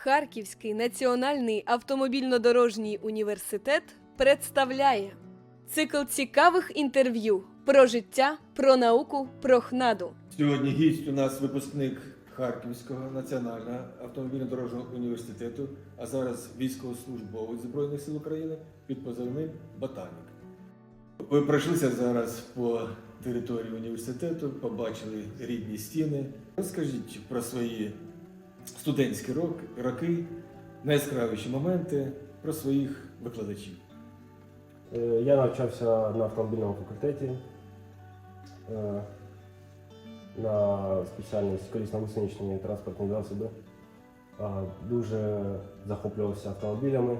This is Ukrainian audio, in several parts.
Харківський національний автомобільно-дорожній університет представляє цикл цікавих інтерв'ю про життя, про науку, про хнаду. Сьогодні гість у нас випускник Харківського національного автомобільно-дорожнього університету, а зараз військовослужбовець Збройних сил України під позивним Ботанік. Ви пройшлися зараз по території університету, побачили рідні стіни. Розкажіть про свої студентські роки, найяскравіші моменти, про своїх викладачів. Е, Я навчався на автомобільному факультеті е, на спеціальність колісно-гусеничні транспортні засоби. Е, Дуже захоплювався автомобілями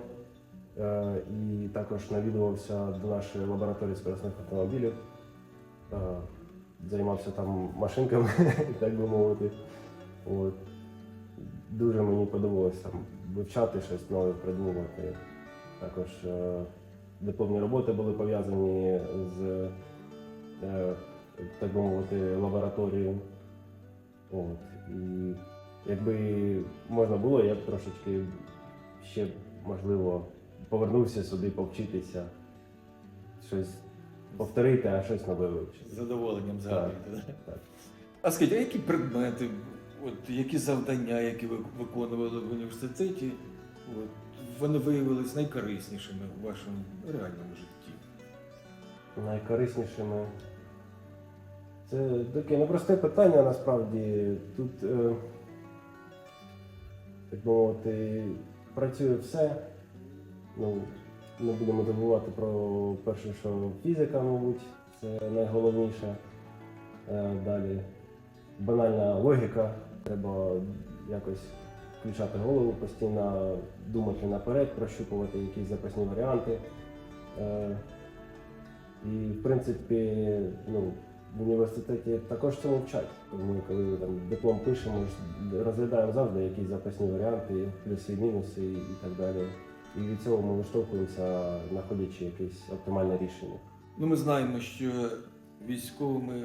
і також навідувався до нашої лабораторії скоростних автомобілів. Займався там машинками, так би мовити. От. Дуже мені подобалось там вивчати щось нове, придумувати. Також е, дипломні роботи були пов'язані з, е, так би мовити, лабораторією. От. І якби можна було, я б трошечки ще, можливо, повернувся сюди повчитися, щось повторити, а щось нове вивчити. З задоволенням згадуєте. да? Так. А скажіть, а які предмети, от, які завдання, які ви виконували в університеті, от, вони виявилися найкориснішими у вашому реальному житті? найкориснішими. Це таке непросте питання насправді. Тут, е, так би мовити, працює все. Ну, не будемо забувати про перше, що фізика, мабуть, це найголовніше. Е, далі банальна логіка. Треба якось включати голову, постійно думати наперед, прощупувати якісь запасні варіанти. Е, і, в принципі, ну, в університеті також цьому вчать. Тому коли там диплом пишемо, розглядаємо завжди якісь запасні варіанти, плюси, мінуси і, і так далі. І від цього ми виштовхуємося, знаходячи якесь оптимальне рішення. Ну, ми знаємо, що військовими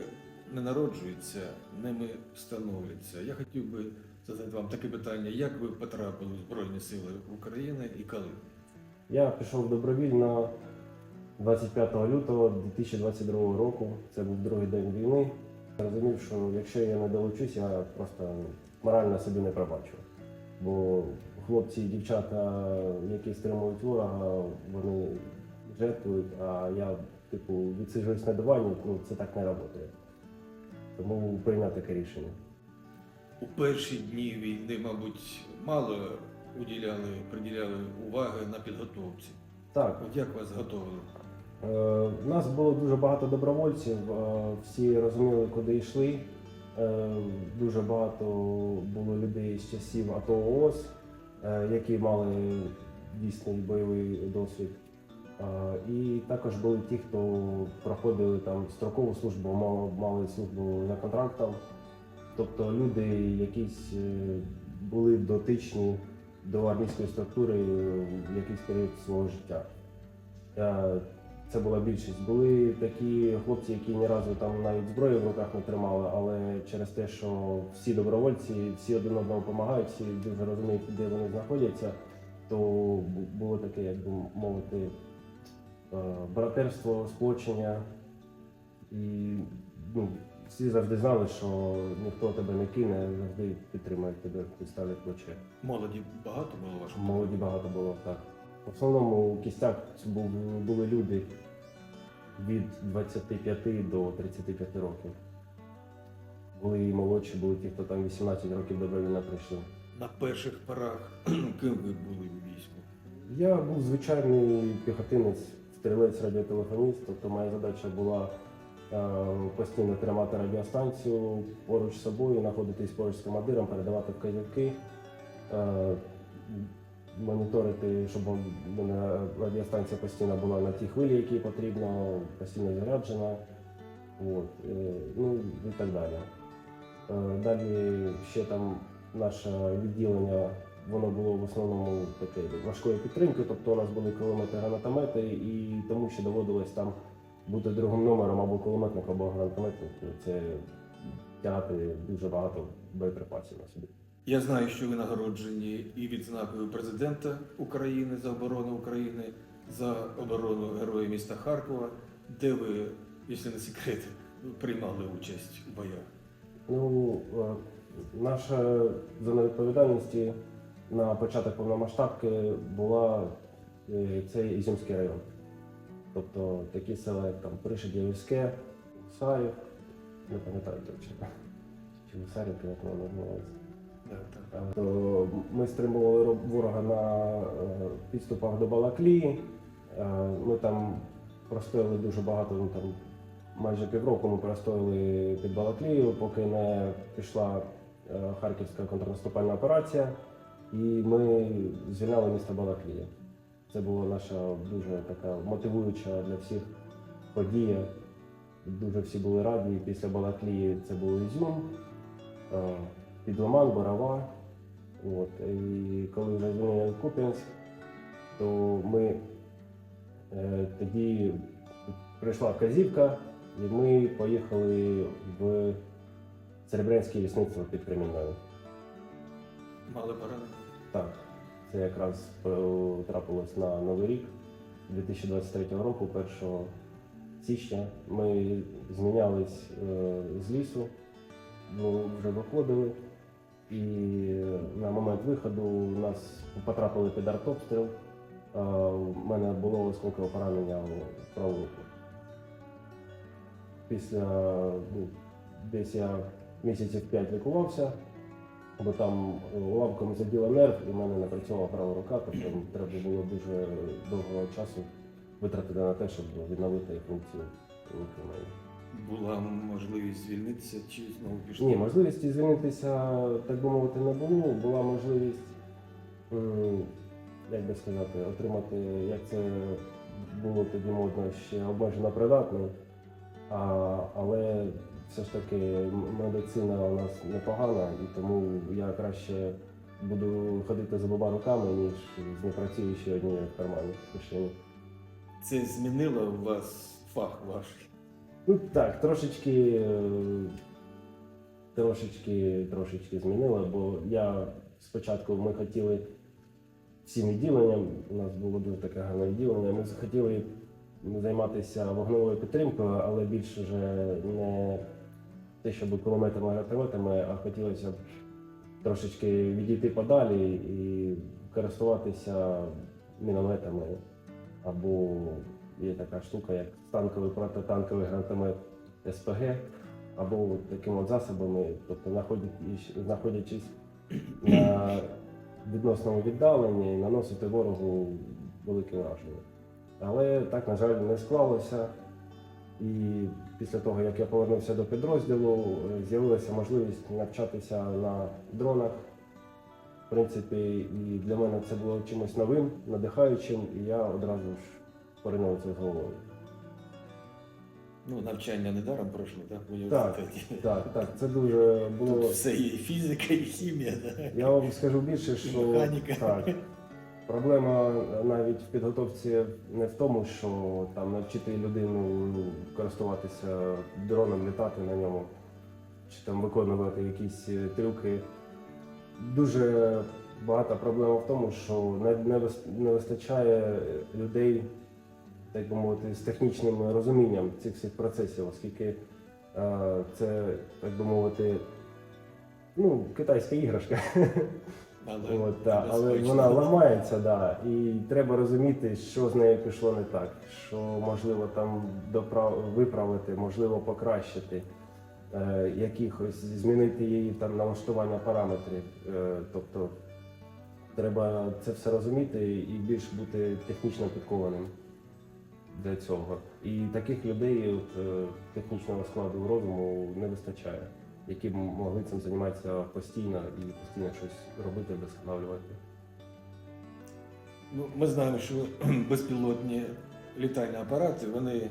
не народжуються, ними становляться. Я хотів би задати вам таке питання: як ви потрапили в Збройні Сили України і коли? Я пішов добровільно 25 лютого 2022 року. Це був другий день війни. Розумів, що якщо я не долучусь, я просто морально собі не пробачу. Бо хлопці і дівчата, які стримують ворога, вони жертвують, а я, типу, відсиджуюсь на дивані, ну це так не працює. Тому прийняв таке рішення. У перші дні війни, мабуть, мало уділяли, приділяли уваги на підготовці. Так, От як вас готували? Е, У нас було дуже багато добровольців, е, всі розуміли, куди йшли. Е, Дуже багато було людей з часів АТО ООС, які мали дійсний бойовий досвід. І також були ті, хто проходили там строкову службу, мали, мали службу за контрактом. Тобто люди якісь е, були дотичні до армійської структури в якийсь період свого життя. Е, Це була більшість. Були такі хлопці, які ні разу там навіть зброю в руках не тримали, але через те, що всі добровольці, всі один одному допомагають, всі дуже розуміють, де вони знаходяться, то було таке, як би мовити, братерство, сплочення. І ну, всі завжди знали, що ніхто тебе не кине, завжди підтримує тебе, підставлять плече. Молоді багато було в? Молоді багато було так. В основному це був, були люди від 25 до 35 років. Були і молодші, були ті, хто там 18 років добровільно прийшли. На перших порах ким ви були у війську? Я був звичайний піхотинець, стрілець радіотелефоніст, тобто моя задача була е, постійно тримати радіостанцію поруч з собою, знаходитись поруч з командиром, передавати вказівки, е, моніторити, щоб радіостанція постійно була на тій хвилі, які потрібно, постійно заряджена. От, е, ну і так далі. Е, Далі ще там наше відділення, воно було в основному таке важкої підтримки, тобто у нас були кулемети гранатомети, і тому що доводилось там бути другим номером або кулеметник, або гранатометник. Це тягати дуже багато боєприпасів на собі. Я знаю, що ви нагороджені і відзнакою президента України за оборону України, за оборону Героя міста Харкова, де ви, якщо не секрет, приймали участь у боях. Ну, е, наша зона відповідальності на початок повномасштабки була е, цей Ізюмський район. Тобто такі села, як там Пришидівське, Сарів, не пам'ятаю точно. Чи Сарівки, як воно називається. Е, То ми стримували ворога на е, підступах до Балаклії. Ми там простояли дуже багато, ну там майже півроку ми простояли під Балаклією, поки не пішла харківська контрнаступальна операція, і ми звільняли місто Балаклія. Це була наша дуже така мотивуюча для всіх подія. Дуже всі були раді. Після Балаклії це був Ізюм, Підломан, Борова. От. І коли вже звільнили Куп'янськ, то ми е, тоді прийшла вказівка, і ми поїхали в Серебрянське лісництво під Кремінною. Мали поранення? Так, це якраз е, трапилось на Новий рік 2023 року, 1 січня. Ми змінялись е, з лісу, ну, вже виходили. І на момент виходу у нас потрапили під артобстріл. Е, У мене було осколкове поранення в праву руку. Після ну, десь я місяців 5 лікувався, бо там уламком заділа нерв і в мене не працювала права рука, тобто треба було дуже довго часу витратити на те, щоб відновити функцію руки моєї. Була можливість звільнитися чи знову пішли? Ні, можливості звільнитися, так би мовити, не було. Була можливість, як би сказати, отримати, як це було тоді модно, ще обмежено придатний. А, але все ж таки медицина у нас непогана, і тому я краще буду ходити за обома руками, ніж з непрацюючою однією в кармані в кишені. Це змінило у вас фах ваш? Ну так, трошечки, е, трошечки, трошечки змінило, бо я спочатку ми хотіли всім відділенням, у нас було дуже таке гарне відділення, ми захотіли займатися вогневою підтримкою, але більше вже не те, щоб кулеметами, гранатометами, а хотілося б трошечки відійти подалі і користуватися мінометами або є така штука, як танковий протитанковий гранатомет СПГ, або такими от засобами, тобто знаходячись на відносному віддаленні, наносити ворогу велике враження. Але так, на жаль, не склалося. І після того, як я повернувся до підрозділу, е, з'явилася можливість навчатися на дронах. В принципі, і для мене це було чимось новим, надихаючим, і я одразу ж поринув це з головою. Ну, навчання недаром пройшло, так? Так, так, так, це дуже Тут все є і фізика, і хімія. Да? Я вам скажу більше, що Механіка. так, проблема навіть в підготовці не в тому, що там навчити людину користуватися дроном, літати на ньому, чи там виконувати якісь е, трюки. Дуже багата проблема в тому, що не вистачає людей, так би мовити, з технічним розумінням цих всіх процесів, оскільки е, це, так би мовити, ну, китайська іграшка. Але, От, да, але вона ламається, да, і треба розуміти, що з нею пішло не так, що можливо там доправ... виправити, можливо, покращити, е, якихось змінити її там налаштування параметрів. Е, тобто треба це все розуміти і більш бути технічно підкованим для цього. І таких людей от, е, технічного складу розуму не вистачає які б могли цим займатися постійно і постійно щось робити, вдосконалювати. Ну, ми знаємо, що безпілотні літальні апарати вони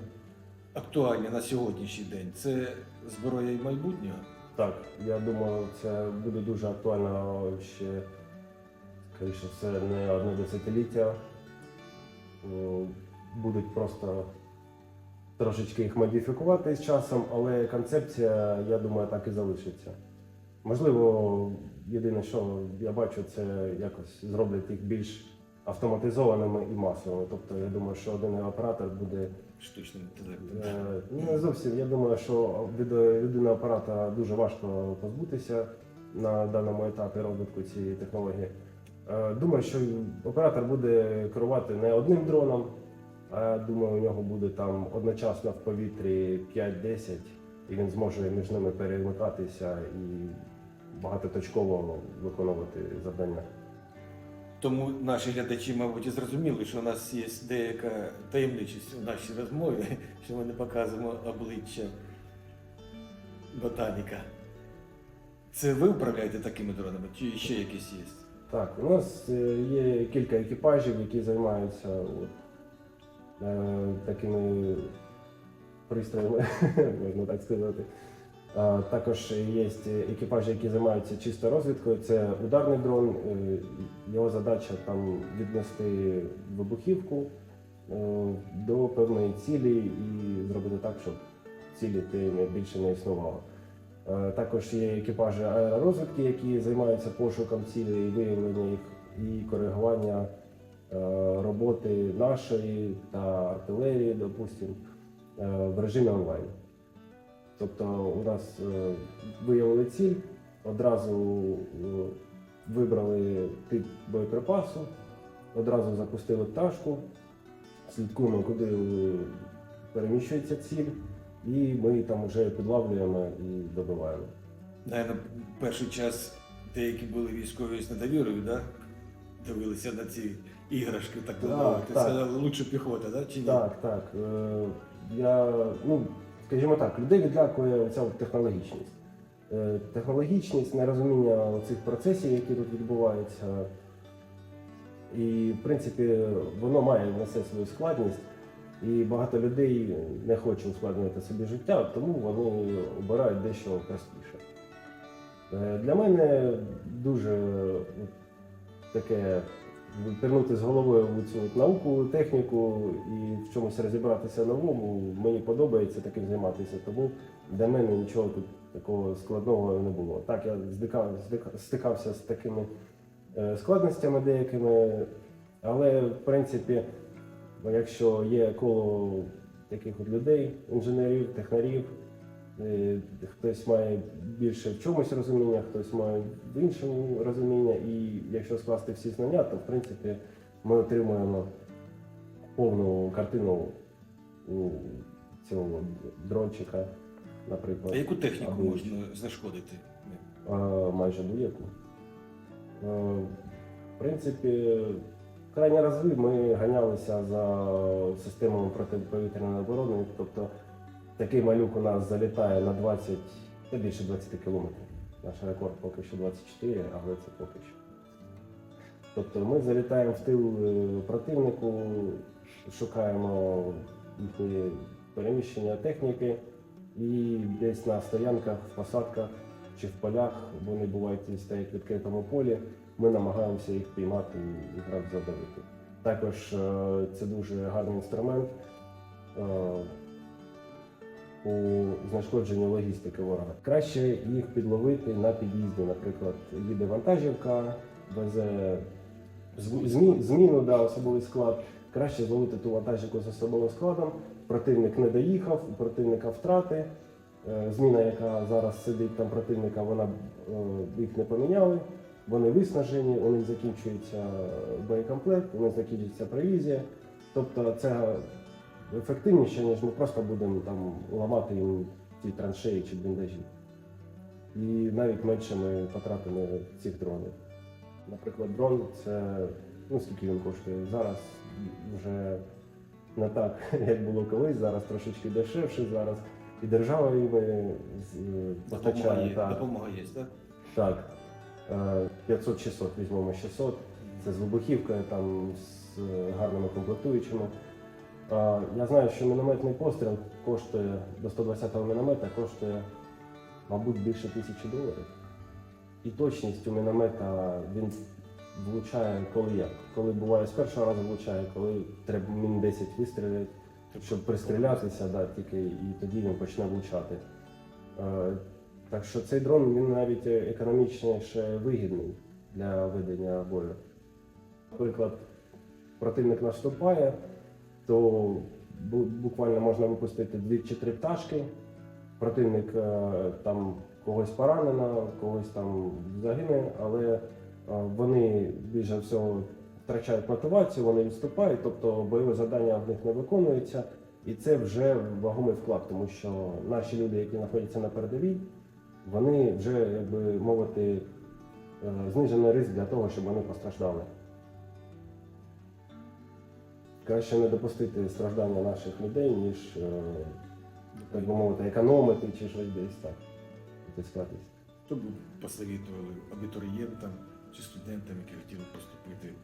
актуальні на сьогоднішній день. Це зброя і майбутнього. Так, я думаю, це буде дуже актуально ще, скоріше все, не одне десятиліття. Будуть просто трошечки їх модифікувати з часом, але концепція, я думаю, так і залишиться. Можливо, єдине, що я бачу, це якось зроблять їх більш автоматизованими і масовими. Тобто я думаю, що один оператор буде Штучним інтелектом. Е, ну, Не зовсім. Я думаю, що від людини апарата дуже важко позбутися на даному етапі розвитку цієї технології. Е, Думаю, що оператор буде керувати не одним дроном, думаю, у нього буде там одночасно в повітрі 5-10, і він зможе між ними перемикатися і багатоточково виконувати завдання. Тому наші глядачі, мабуть, і зрозуміли, що у нас є деяка таємничість у нашій розмові, що ми не показуємо обличчя ботаніка. Це ви управляєте такими дронами, чи ще якісь є? Так, у нас е, є кілька екіпажів, які займаються от, такими пристроями, можна так сказати. Також є екіпажі, які займаються чисто розвідкою. Це ударний дрон. е, Його задача там віднести вибухівку е, до певної цілі і зробити так, щоб цілі більше не існувало. Е, Також є екіпажі аеророзвідки, які займаються пошуком цілей, і виявлення їх і коригування е, роботи нашої та артилерії, допустимо, е, в режимі онлайн. Тобто у нас е, виявили ціль, одразу е, вибрали тип боєприпасу, одразу запустили пташку, слідкуємо, куди е, переміщується ціль, і ми там вже підлавлюємо і добиваємо. Наверно, перший час деякі були військові з недовірою, да? дивилися на ці іграшки, так би Так, мовити. так. Сказали, лучше піхота, да? чи ні? Так, так. Е, я, ну, скажімо так, людей відлякує ця технологічність. Е, технологічність, нерозуміння цих процесів, які тут відбуваються. І, в принципі, воно має несе свою складність. І багато людей не хоче ускладнювати собі життя, тому вони обирають дещо простіше. Е, Для мене дуже таке пірнути з головою в цю науку, техніку і в чомусь розібратися новому. Мені подобається таким займатися, тому для мене нічого тут такого складного не було. Так, я здика- стикався з такими е, складностями деякими, але в принципі, якщо є коло таких от людей, інженерів, технарів, хтось має більше в чомусь розуміння, хтось має в іншому розуміння, і якщо скласти всі знання, то в принципі ми отримуємо повну картину цього дрончика, наприклад. А яку техніку Або можна зашкодити? а, майже будь-яку. Е, В принципі, крайні рази ми ганялися за системами протиповітряної оборони, тобто такий малюк у нас залітає на 20, та більше 20 кілометрів. Наш рекорд поки що 24, але це поки що. Тобто ми залітаємо в тил е, противнику, шукаємо їхні переміщення техніки і десь на стоянках, в посадках чи в полях, вони бувають стоять в відкритому полі, ми намагаємося їх піймати і грати задавити. Також е, це дуже гарний інструмент е, у знешкодженні логістики ворога. Краще їх підловити на під'їзді. Наприклад, їде вантажівка, везе змі- зміну, да, особовий склад. Краще зловити ту вантажівку з особовим складом. Противник не доїхав, у противника втрати. Е, Зміна, яка зараз сидить там противника, вона е, їх не поміняли. Вони виснажені, у них закінчується боєкомплект, у них закінчується провізія. Тобто це ефективніше, ніж ми просто будемо там ламати їм ті траншеї чи бліндажі. І навіть менше ми потратимо цих дронів. Наприклад, дрон це ну скільки він коштує? Зараз вже не так, як було колись, зараз трошечки дешевше зараз. І держава їм е, е, постачає. допомога є, так? так. Е, 500-600 візьмемо 600. Це з вибухівкою, там з е, гарними комплектуючими. Е, Я знаю, що мінометний постріл коштує до 120-го міномета коштує, мабуть, більше тисячі доларів. І точність у міномета він влучає коли як. Коли буває з першого разу влучає, коли треба мін 10 вистрілити, щоб пристрілятися, да, тільки і тоді він почне влучати. Е, Так що цей дрон він навіть економічніше вигідний для ведення бою. Наприклад, противник наступає, то буквально можна випустити дві чи три пташки. Противник е, там когось поранено, когось там загине, але е, вони більше всього втрачають мотивацію, вони відступають, тобто бойове завдання в них не виконується. І це вже вагомий вклад, тому що наші люди, які знаходяться на передовій, вони вже, як би мовити, е, знижений ризик для того, щоб вони постраждали. Краще не допустити страждання наших людей, ніж, е, так би мовити, економити чи щось десь так. Тискатись. Що б ви посоветували абітурієнтам чи студентам, які хотіли поступити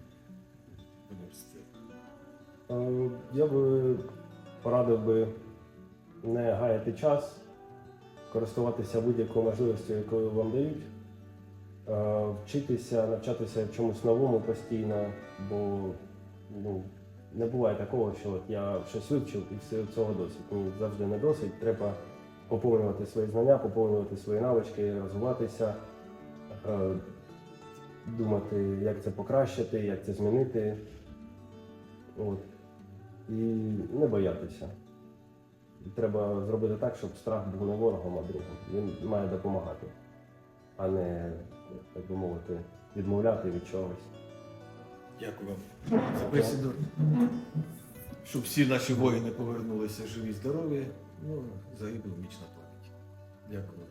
в університет? Е, Я би порадив би не гаяти час, користуватися будь-якою можливістю, яку вам дають, Е, вчитися, навчатися чомусь новому постійно, бо ну, не буває такого, що от я щось вивчив і все цього досить. Ні, завжди не досить. Треба поповнювати свої знання, поповнювати свої навички, розвиватися, е, думати, як це покращити, як це змінити. От. І не боятися. Треба зробити так, щоб страх був не ворогом, а другом. Він має допомагати, а не, так би мовити, відмовляти від чогось. Дякую вам за бесіду. Щоб всі наші воїни повернулися живі, здорові. Ну, загиблим вічна пам'ять. Дякую.